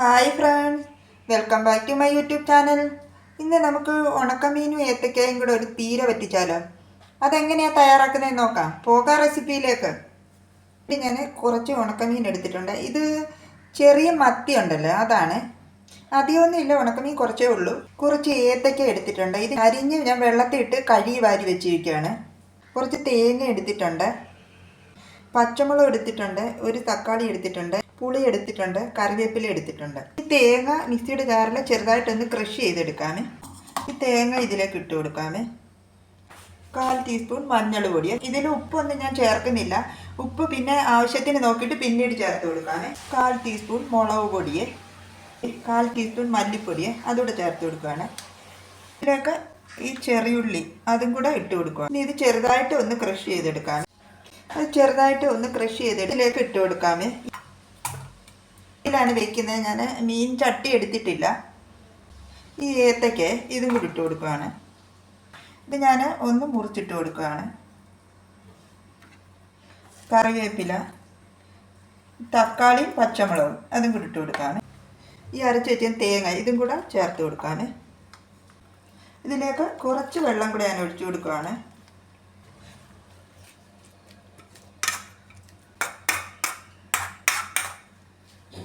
Hi friends welcome back to my YouTube channel ഇന്ന് നമുക്ക് ഉണക്കമീനും ഏത്തക്കയും കൂടെ ഒരു തീരെ പറ്റിച്ചാലോ? അതെങ്ങനെയാണ് തയ്യാറാക്കുന്നതെന്ന് നോക്കാം. പോകാം റെസിപ്പിയിലേക്ക്. ഞാൻ കുറച്ച് ഉണക്കമീൻ എടുത്തിട്ടുണ്ട്. ഇത് ചെറിയ മത്തി ഉണ്ടല്ലോ അതാണ്. അധികമൊന്നും ഇല്ല ഉണക്കമീൻ കുറച്ചേ ഉള്ളൂ. കുറച്ച് ഏത്തക്ക എടുത്തിട്ടുണ്ട്. ഇത് അരിഞ്ഞ് ഞാൻ വെള്ളത്തിട്ട് കഴുകി വാരി വെച്ചിരിക്കുകയാണ്. കുറച്ച് തേങ്ങ എടുത്തിട്ടുണ്ട്. പച്ചമുളക് എടുത്തിട്ടുണ്ട്. ഒരു തക്കാളി എടുത്തിട്ടുണ്ട്. പുളി എടുത്തിട്ടുണ്ട് കറിവേപ്പില എടുത്തിട്ടുണ്ട്. ഈ തേങ്ങ മിക്സിയുടെ ജാറിൽ ചെറുതായിട്ടൊന്ന് ക്രഷ് ചെയ്തെടുക്കാമേ ഈ തേങ്ങ ഇതിലേക്ക് ഇട്ട് കൊടുക്കാമേ കാൽ ടീസ്പൂൺ മഞ്ഞൾ പൊടി ഇതിൽ ഉപ്പൊന്നും ഞാൻ ചേർക്കുന്നില്ല. ഉപ്പ് പിന്നെ ആവശ്യത്തിന് നോക്കിയിട്ട് പിന്നീട് ചേർത്ത് കൊടുക്കാമേ കാൽ ടീസ്പൂൺ മുളക് പൊടിയെ. കാൽ ടീസ്പൂൺ മല്ലിപ്പൊടിയെ. അതുകൂടെ ചേർത്ത് കൊടുക്കുകയാണ് ഇതിലേക്ക് ഈ ചെറിയുള്ളി അതും കൂടെ ഇട്ട് കൊടുക്കുക ഇനി ഇത് ചെറുതായിട്ട് ഒന്ന് ക്രഷ് ചെയ്തെടുക്കാം അത് ചെറുതായിട്ട് ഒന്ന് ക്രഷ് ചെയ്തിട്ട് ഇതിലേക്ക് ഇട്ട് കൊടുക്കാമേ ഇതിലാണ് വെക്കുന്നത്. ഞാൻ മീൻ ചട്ടി എടുത്തിട്ടില്ല. ഈ ഏത്തയ്ക്ക് ഇതും കൂടി ഇട്ട് കൊടുക്കുകയാണ് ഇത് ഞാൻ ഒന്ന് മുറിച്ചിട്ട് കൊടുക്കുകയാണ് കറിവേപ്പില തക്കാളി പച്ചമുളകും അതും കൂടി ഇട്ട് കൊടുക്കുകയാണ് ഈ അരച്ച് വെച്ച തേങ്ങ ഇതും കൂടെ ചേർത്ത് കൊടുക്കുകയാണ് ഇതിലേക്ക് കുറച്ച് വെള്ളം കൂടെ ഞാൻ ഒഴിച്ചു കൊടുക്കുകയാണ്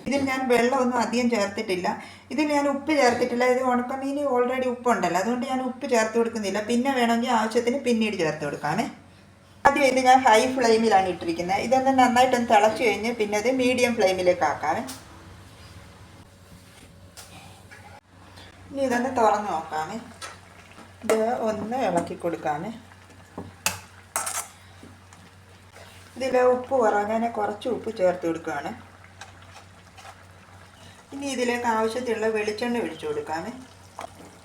ഇതിൽ ഞാൻ വെള്ളമൊന്നും അധികം ചേർത്തിട്ടില്ല. ഇതിൽ ഞാൻ ഉപ്പ് ചേർത്തിട്ടില്ല. ഇത് ഉണക്കമീൻ ഓൾറെഡി ഉപ്പുണ്ടല്ലോ. അതുകൊണ്ട് ഞാൻ ഉപ്പ് ചേർത്ത് കൊടുക്കുന്നില്ല. പിന്നെ വേണമെങ്കിൽ ആവശ്യത്തിന് പിന്നീട് ചേർത്ത് കൊടുക്കാമേ. ആദ്യം ഇത് ഞാൻ ഹൈ ഫ്ലെയിമിലാണ് ഇട്ടിരിക്കുന്നത്. ഇതൊന്ന് നന്നായിട്ടൊന്ന് തിളച്ച് കഴിഞ്ഞ് പിന്നെ അത് മീഡിയം ഫ്ലെയിമിലേക്ക് ആക്കാമേ ഇനി ഇതൊന്ന് തുറന്ന് നോക്കാമേ. ഇത് ഒന്ന് ഇളക്കി കൊടുക്കാമേ. ഇതിൽ ഉപ്പ് കുറവ് ഞാൻ കുറച്ച് ഉപ്പ് ചേർത്ത് കൊടുക്കുകയാണ്. ഇനി ഇതിലേക്ക് ആവശ്യത്തിലുള്ള വെളിച്ചെണ്ണ ഒഴിച്ചു കൊടുക്കാമേ.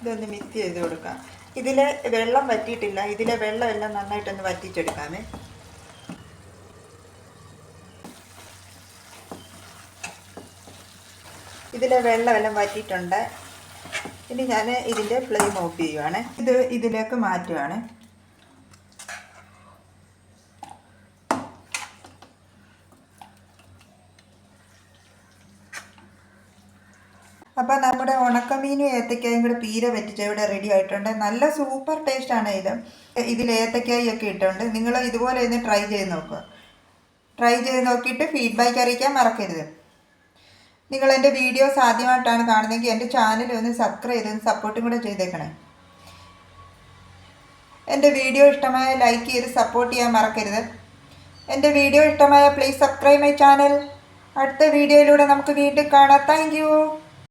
ഇതൊന്ന് മിക്സ് ചെയ്ത് കൊടുക്കാം. ഇതിൽ വെള്ളം വറ്റിയിട്ടില്ല. ഇതിലെ വെള്ളം എല്ലാം നന്നായിട്ടൊന്ന് വറ്റിച്ചെടുക്കാമേ. ഇതിലെ വെള്ളം എല്ലാം വറ്റിയിട്ടുണ്ട്. ഇനി ഞാൻ ഇതിന്റെ ഫ്ലെയിം ഓഫ് ചെയ്യുവാണ്. ഇത് ഇതിലേക്ക് മാറ്റുവാണ്. അപ്പോൾ നമ്മുടെ ഉണക്കമീനും ഏത്തക്കായും കൂടെ പീര വെച്ചിട്ട് ഇവിടെ റെഡി ആയിട്ടുണ്ട്. നല്ല സൂപ്പർ ടേസ്റ്റ് ആണ് ഇത്. ഇതിൽ ഏത്തക്കായി ഒക്കെ ഇട്ടുണ്ട്. നിങ്ങൾ ഇതുപോലെ ഒന്ന് ട്രൈ ചെയ്ത് നോക്കുക ട്രൈ ചെയ്ത് നോക്കിയിട്ട് ഫീഡ്ബാക്ക് അറിയിക്കാൻ മറക്കരുത്. നിങ്ങൾ എന്റെ വീഡിയോസ് ആദ്യമായിട്ടാണ് കാണുന്നതെങ്കിൽ എന്റെ ചാനൽ ഒന്ന് സബ്സ്ക്രൈബ് ചെയ്ത് സപ്പോർട്ടും കൂടെ ചെയ്തേക്കണേ. എന്റെ വീഡിയോ ഇഷ്ടമായ ലൈക്ക് ചെയ്ത് സപ്പോർട്ട് ചെയ്യാൻ മറക്കരുത്. എന്റെ വീഡിയോ ഇഷ്ടമായ പ്ലീസ് സബ്സ്ക്രൈബ് മൈ ചാനൽ അടുത്ത വീഡിയോയിലൂടെ നമുക്ക് വീണ്ടും കാണാം. താങ്ക്